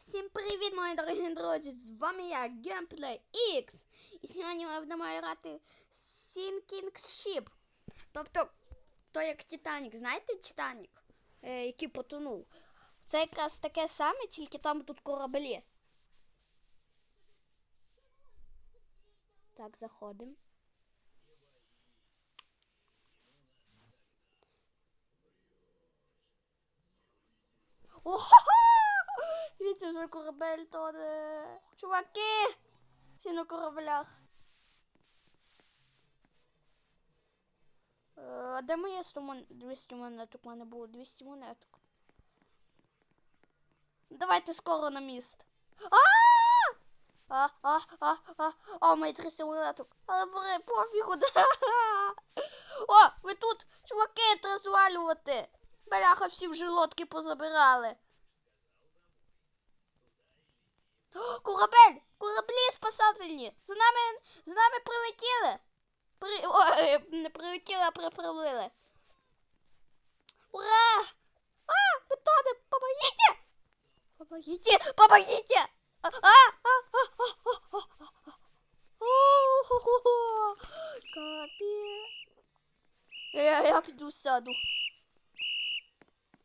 Всім привіт, мої дорогі друзі! З вами я, Gameplay X. І сьогодні ми будемо грати Sinking Ship. Тобто, то як Титанік. Знаєте Титанік, е, який потонув? Це якраз таке саме, тільки там тут кораблі. Так, заходимо. Ого! Дивіться, вже корабель тоне. Чуваки! Всі на кораблях. Е, А де моє 100 мон... 200 монеток? У мене було 200 монеток. Давайте скоро на міст. А! А, а, а, а, а, мої 300 монеток. Але бери, пофігу. О, ви тут, чуваки, треба звалювати. Бляха, всі вже лодки позабирали. Корабель! Кораблі спасательні! За нами, за нами прилетіли! При... О, е, не прилетіли, а приплили. Ура! А, тонем! Помогите! Помогите! Помогите! А, а, а, а, а, а, а, а. Я, я піду сяду.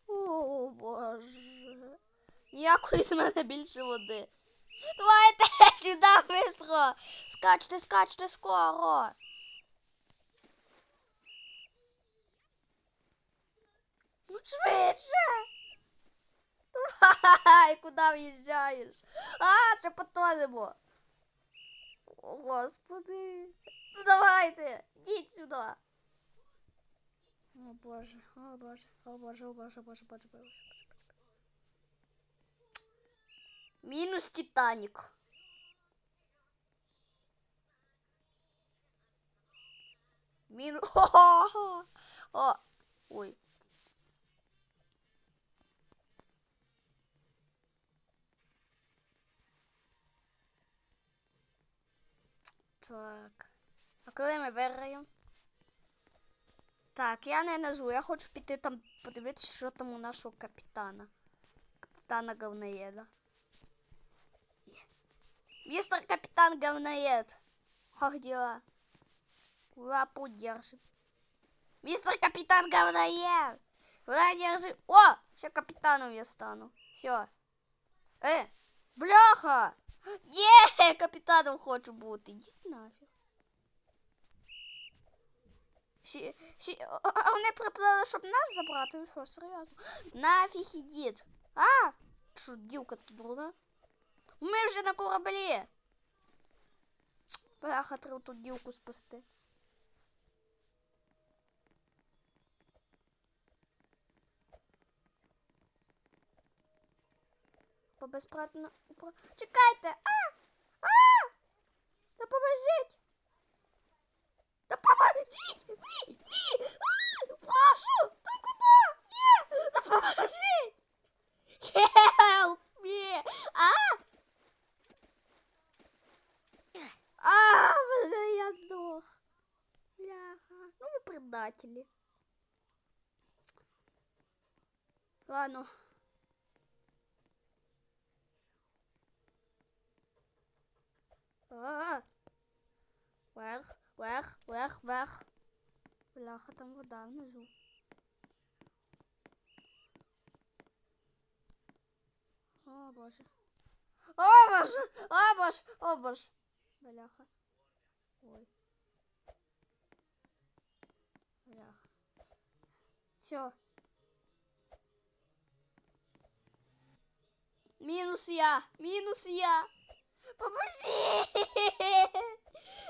О, боже. Ніякої з мене більше води. Давайте сюди быстро. Скачте, скачте скоро. Ну, Швидше. Давай, куди в'їжджаєш? А, ще потонемо. О, Господи. Ну давайте, йдіть сюди. О боже, о боже, о боже, о боже, о боже, боже, боже. Мінус Титанік. Мінус. О, О, ой. Так. А коли ми виграємо? Так, я не назву, я хочу піти там подивитися, що там у нашого капітана. Капітана говноєда. Мистер капитан говноед. Как дела? Лапу держим. Мистер капитан говноед. Куда держи? О, сейчас капитаном я стану. Все. Э, бляха. Не, капітаном хочу бути. Ідіть нафіг. Сі, сі, а, а вони приплили, щоб нас забрати? Ви що, серйозно? Нафіг ідіть. А, що, дівка тут дурна? Ми вже на кораблі. Бляха, треба тут дівку спасти. По безпратно. Чекайте! А! А! Допоможіть! Допоможіть! Ні! Ні! А! Прошу! Ти куди? Ні! Допоможіть! Help me! А! А, блин, я сдох. Бляха. Предатели. Ладно. А, Вверх, вверх, вверх, вверх. Бляха, там вода внизу. О, боже. О, боже! О, боже! О, боже! Бляха. Ой. Все. Мінус я! Мінус я! Поможи!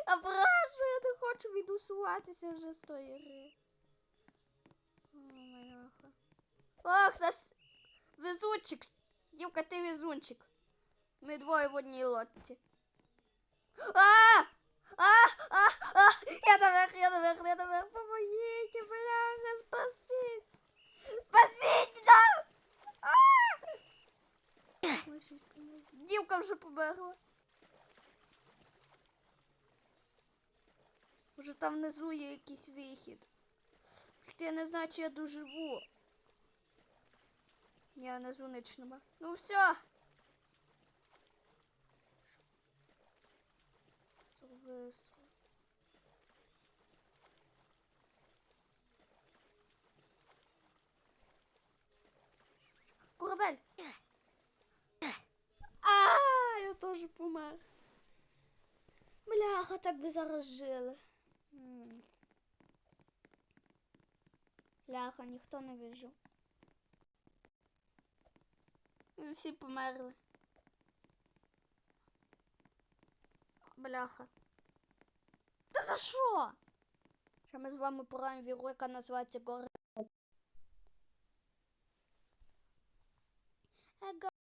Ображу, я не хочу відусуватися вже з тої гри. О, бляха. Ох, нас везунчик. Дівка, ти везунчик. Ми двоє в одній лодці. А! А! А! А! Я наверх, я наверх, я наверх. Помогите, бляха, спасіть. Дівка вже побегла. Вже там внизу є якийсь вихід. Я не знаю, чи я доживу. Ні, внизу нич нема. Ну все. Вису. Корабель! Теж помер. Бляха, так би зараз жили. Бляха, ніхто не вижив. Ми всі померли. Бляха. Та за що? Що ми з вами пораємо в ігру, яка називається Горе